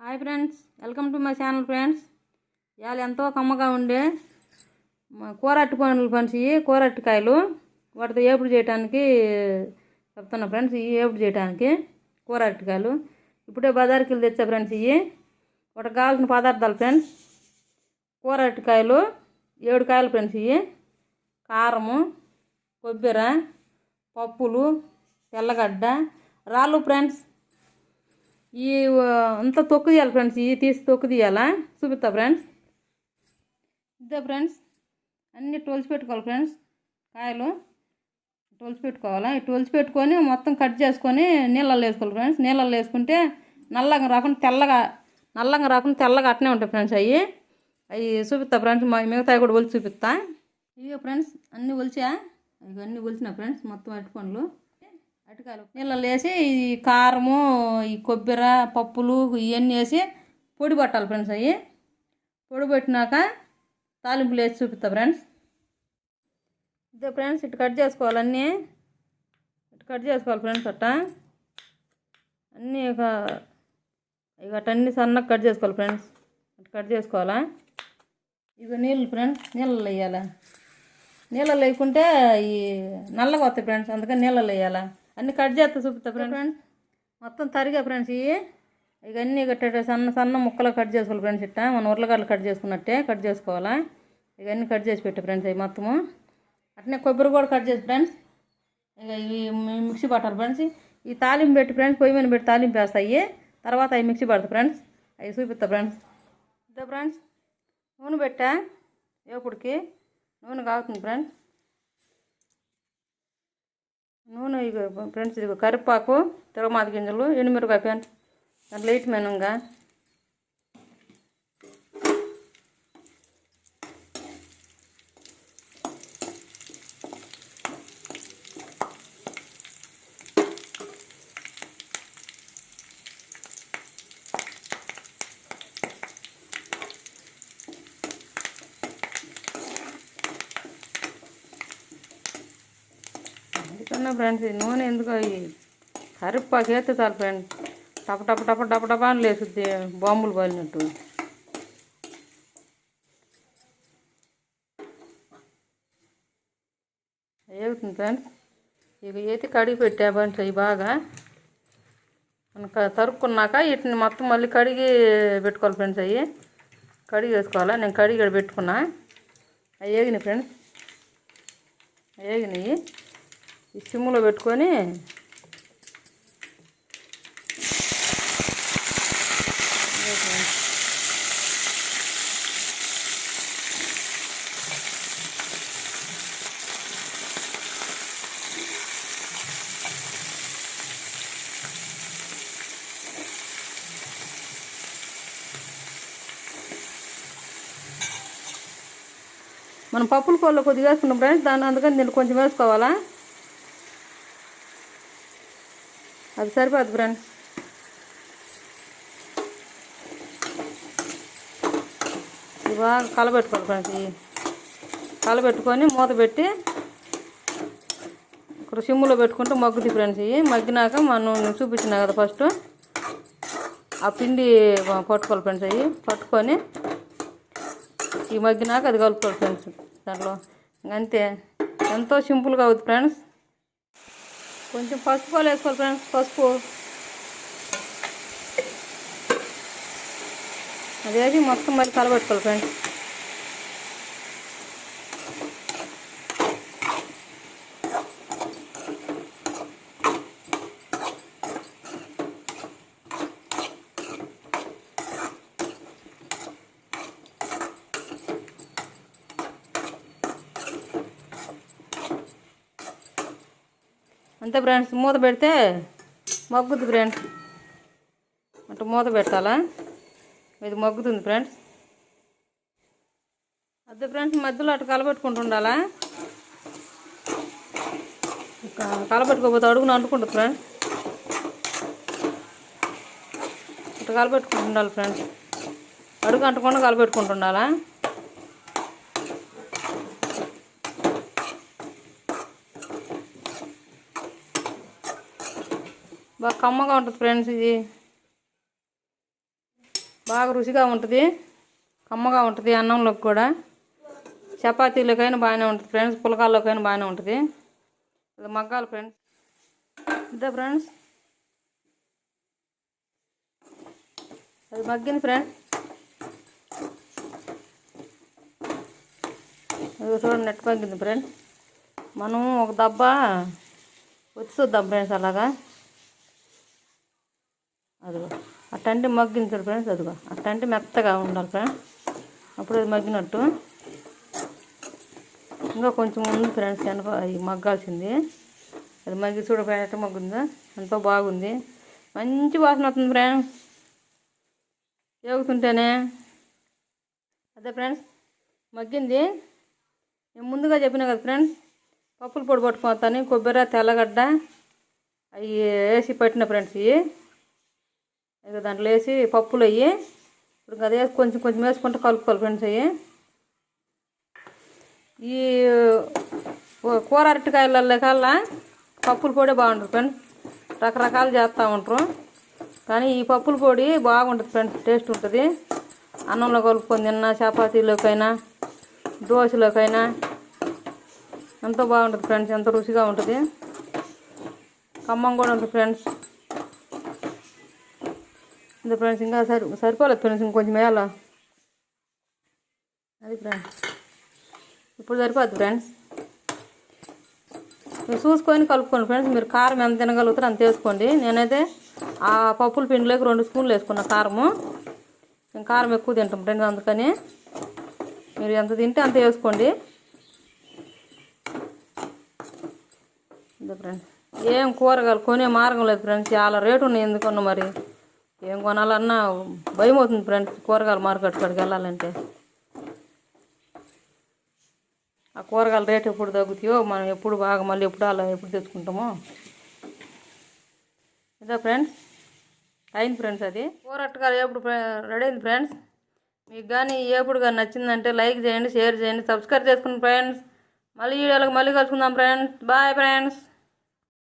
Hi friends welcome to my channel friends. ఇవాళ ఎంతో కమ్మగా ఉండే మా కూర పనులు ఫ్రెండ్స్ ఇవి కూరట్టుకాయలు వాటితో ఏపుడు చేయడానికి చెప్తున్నా ఫ్రెండ్స్ ఇవి ఏపుడు చేయడానికి కూరట్టుకాయలు ఇప్పుడే బజార్కి వెళ్ళి తెచ్చా ఫ్రెండ్స్ ఇవి. వాటికి కావాల్సిన పదార్థాలు ఫ్రెండ్స్. కూరట్టుకాయలు ఏడు కాయలు ఫ్రెండ్స్ ఇవి. కారము కొబ్బరి పప్పులు తెల్లగడ్డ. రాళ్ళు ఫ్రెండ్స్ ఈ అంతా తొక్కు తీయాలి ఫ్రెండ్స్. ఇవి తీసి తొక్కు తీయాలా? చూపిస్తా ఫ్రెండ్స్. ఇదే ఫ్రెండ్స్ అన్నీ టొలిసి పెట్టుకోవాలి ఫ్రెండ్స్. కాయలు టొలిసి పెట్టుకోవాలా? ఈ పెట్టుకొని మొత్తం కట్ చేసుకొని నీళ్ళల్లో వేసుకోవాలి ఫ్రెండ్స్. నీళ్ళల్లో వేసుకుంటే నల్లగా రాకుండా తెల్లగా నల్లగా రాకుండా తెల్లగా అట్నే ఉంటాయి ఫ్రెండ్స్ అవి అవి చూపిస్తా ఫ్రెండ్స్ మా మిగతాయి కూడా ఒలిచి చూపిస్తా. ఇవి ఫ్రెండ్స్ అన్నీ ఒలిచా? ఇవి అన్నీ ఒలిచిన ఫ్రెండ్స్ మొత్తం అరటి పండ్లు. అరటికాయలు నీళ్ళల్లో వేసి ఈ కారము ఈ కొబ్బరి పప్పులు ఇవన్నీ వేసి పొడి పట్టాలి ఫ్రెండ్స్ అవి. పొడి పెట్టినాక తాలింపులు వేసి చూపిస్తా ఫ్రెండ్స్. ఇదే ఫ్రెండ్స్ ఇటు కట్ చేసుకోవాలి అన్నీ. ఇటు కట్ చేసుకోవాలి ఫ్రెండ్స్ అట్ట. అన్నీ ఒక ఇక అన్నీ సన్నగా కట్ చేసుకోవాలి ఫ్రెండ్స్. ఇటు కట్ చేసుకోవాలా? ఇక నీళ్ళు ఫ్రెండ్స్ నీళ్ళలో వేయాలా? నీళ్ళలో వేయకుంటే ఈ నల్లగా వస్తాయి ఫ్రెండ్స్ అందుకని నీళ్ళలో వేయాలా? అన్ని కట్ చేస్తా చూపుతా ఫ్రెండ్స్ మొత్తం తరిగా ఫ్రెండ్స్ ఇవి ఇక అన్నీ కట్ట సన్న సన్న ముక్కలు కట్ చేసుకోవాలి ఫ్రెండ్స్ ఇట్ట. మన ఉర్లగడ్డలు కట్ చేసుకున్నట్టే కట్ చేసుకోవాలా. ఇక అన్నీ కట్ చేసి పెట్టు ఫ్రెండ్స్ అవి మొత్తము. అట్నే కొబ్బరి కూడా కట్ చేసి ఫ్రెండ్స్ ఇక ఇవి మిక్సీ పట్టాలి ఫ్రెండ్స్ ఈ తాలింపు పెట్టి ఫ్రెండ్స్ పొయ్యి మీద పెట్టి తాలింపు వేస్తాయి. తర్వాత అవి మిక్సీ పడతా ఫ్రెండ్స్ అవి చూపిస్తా ఫ్రెండ్స్ ఇదే ఫ్రెండ్స్ నూనె పెట్టా. వేపుడికి నూనె కాగుతుంది ఫ్రెండ్స్ నూనె ఇక ఫ్రెండ్స్ ఇదిగో కరివేపాకు తిరగమాత గింజలు ఎండుమిరపకాయ ఫ్రెండ్స్ దాంట్లో లైట్ మెనంగా ఫ్రెండ్స్ ఈ నూనె ఎందుకు ఈ కరివేపాకు వేస్తే ఫ్రెండ్ ఫ్రెండ్స్ టప టప టప టప టప అని లేసుద్ది బాంబులు పాలినట్టు ఏగుతుంది ఫ్రెండ్స్? ఇక ఏతి కడిగి పెట్టా ఫ్రెండ్స్ అవి బాగా. మనకు తరుక్కున్నాక వీటిని మొత్తం మళ్ళీ కడిగి పెట్టుకోవాలి ఫ్రెండ్స్ అవి కడిగి వేసుకోవాలా? నేను కడిగి పెట్టుకున్నా. అవి ఏగినాయి ఫ్రెండ్స్. ఏగినాయి. ఈ సిమ్లో పెట్టుకొని మనం పప్పుల కోళ్ళు కొద్దిగా వేసుకున్నాం ఫ్రెండ్స్. దాన్ని అందుకని నేను కొంచెం వేసుకోవాలా? అది సరిపోదు ఫ్రెండ్స్ ఇది బాగా కలబెట్టుకోవాలి ఫ్రెండ్స్ ఇవి కలబెట్టుకొని మూత పెట్టి ఇక్కడ సిమ్ములో పెట్టుకుంటే మగ్గుతాయి ఫ్రెండ్స్ ఇవి. మగ్గినాక మనం చూపించినా కదా ఫస్ట్. ఆ పిండి పట్టుకోవాలి ఫ్రెండ్స్ అవి. పట్టుకొని ఈ మగ్గినాక అది కలుపుకోవాలి ఫ్రెండ్స్ దాంట్లో. అంతే. ఎంతో సింపుల్గా అవుతుంది ఫ్రెండ్స్. కొంచెం పసుపు పాలు వేసుకోవాలి ఫ్రెండ్స్ పసుపు. అది వేసి మొత్తం మళ్ళీ కలబెట్టుకోవాలి ఫ్రెండ్స్. అంతే ఫ్రెండ్స్ మూత పెడితే మగ్గుద్ది ఫ్రెండ్స్ అంటే మూత పెట్టాలా? ఇది మగ్గుతుంది ఫ్రెండ్స్. అదే ఫ్రెండ్స్ మధ్యలో అటు కలపెట్టుకుంటూ ఉండాలా? కలపెట్టుకోకపోతే అడుగును అడుగున అంటుకుంటుంది ఫ్రెండ్స్. ఇటు కలపెట్టుకుంటుండాలి ఫ్రెండ్స్. అడుగు అంటకుండా కలపెట్టుకుంటుండాలా బాగా కమ్మగా ఉంటుంది ఫ్రెండ్స్ ఇది. బాగా రుచిగా ఉంటుంది. కమ్మగా ఉంటుంది అన్నంలోకి కూడా. చపాతీలకైనా బాగానే ఉంటుంది ఫ్రెండ్స్. పులకాల్లోకైనా బాగానే ఉంటుంది. ఇది మగ్గాలి ఫ్రెండ్స్. ఇదే ఫ్రెండ్స్. అది మగ్గింది ఫ్రెండ్స్. అది చూడండి నెట్ మగ్గింది ఫ్రెండ్స్. మనం ఒక దబ్బా వచ్చి చూద్దాం ఫ్రెండ్స్ అలాగా. అదిగో. అట్టంటే మగ్గించాడు ఫ్రెండ్స్ అదిగో. అట్టంటే మెత్తగా ఉండాలి ఫ్రెండ్స్. అప్పుడు అది మగ్గినట్టు. ఇంకా కొంచెం ఉంది ఫ్రెండ్స్ వెనక మగ్గాల్సింది. అది మగ్గి చూడ ఎట్ట మగ్గుందా. ఎంతో బాగుంది. మంచి వాసన వస్తుంది ఫ్రెండ్స్. ఏగుతుంటేనే. అదే ఫ్రెండ్స్ మగ్గింది. నేను ముందుగా చెప్పిన కదా ఫ్రెండ్స్ పప్పులు పొడి పట్టుకోతాను కొబ్బరి తెల్లగడ్డ అవి వేసి పెట్టిన ఫ్రెండ్స్ ఇవి. ఇక దాంట్లో వేసి పప్పులు అయ్యి ఇప్పుడు అదే కొంచెం కొంచెం వేసుకుంటే కలుపుకోవాలి ఫ్రెండ్స్ అవి ఈ కూర అరటికాయలలో కల్లా పప్పుల పొడి బాగుంటుంది ఫ్రెండ్స్. రకరకాలు చేస్తూ ఉంటారు. కానీ ఈ పప్పుల పొడి బాగుంటుంది ఫ్రెండ్స్ టేస్ట్ ఉంటుంది. అన్నంలో కలుపుకొని తిన్నా చపాతీలోకైనా దోశలోకైనా ఎంతో బాగుంటుంది ఫ్రెండ్స్ ఎంతో రుచిగా ఉంటుంది. ఖమ్మం కూడా ఉంటుంది ఫ్రెండ్స్. ఇంత ఫ్రెండ్స్ ఇంకా సరి సరిపోలేదు ఫ్రెండ్స్ ఇంకొంచెం వేయాలా అది ఫ్రెండ్స్ ఇప్పుడు సరిపోద్ది ఫ్రెండ్స్ మీరు చూసుకొని కలుపుకోండి ఫ్రెండ్స్ మీరు కారం ఎంత తినగలుగుతారో అంత వేసుకోండి నేనైతే ఆ పప్పుల పిండిలోకి రెండు స్పూన్లు వేసుకున్న కారము నేను కారం ఎక్కువ తింటాం ఫ్రెండ్స్ అందుకని మీరు ఎంత తింటే అంత వేసుకోండి ఫ్రెండ్స్ ఏం కూరగాయలు కొనే మార్గం లేదు ఫ్రెండ్స్ చాలా రేటు ఉన్నాయి ఎందుకన్నా మరి ఏం కొనాలన్నా భయం అవుతుంది ఫ్రెండ్స్ కూరగాయల మార్కెట్ కాడికి వెళ్ళాలంటే. ఆ కూరగాయల రేట్ ఎప్పుడు తగ్గుతాయో మనం ఎప్పుడు బాగా మళ్ళీ ఎప్పుడు అలా ఎప్పుడు తెచ్చుకుంటామో. ఇదా ఫ్రెండ్స్ అయింది ఫ్రెండ్స్ అది. కూర ఎప్పుడు రెడీ అయింది ఫ్రెండ్స్ మీకు కానీ ఎప్పుడు కానీ నచ్చిందంటే లైక్ చేయండి షేర్ చేయండి సబ్స్క్రైబ్ చేసుకోండి ఫ్రెండ్స్ మళ్ళీ వీడియోలకు మళ్ళీ కలుసుకుందాం ఫ్రెండ్స్ బాయ్ ఫ్రెండ్స్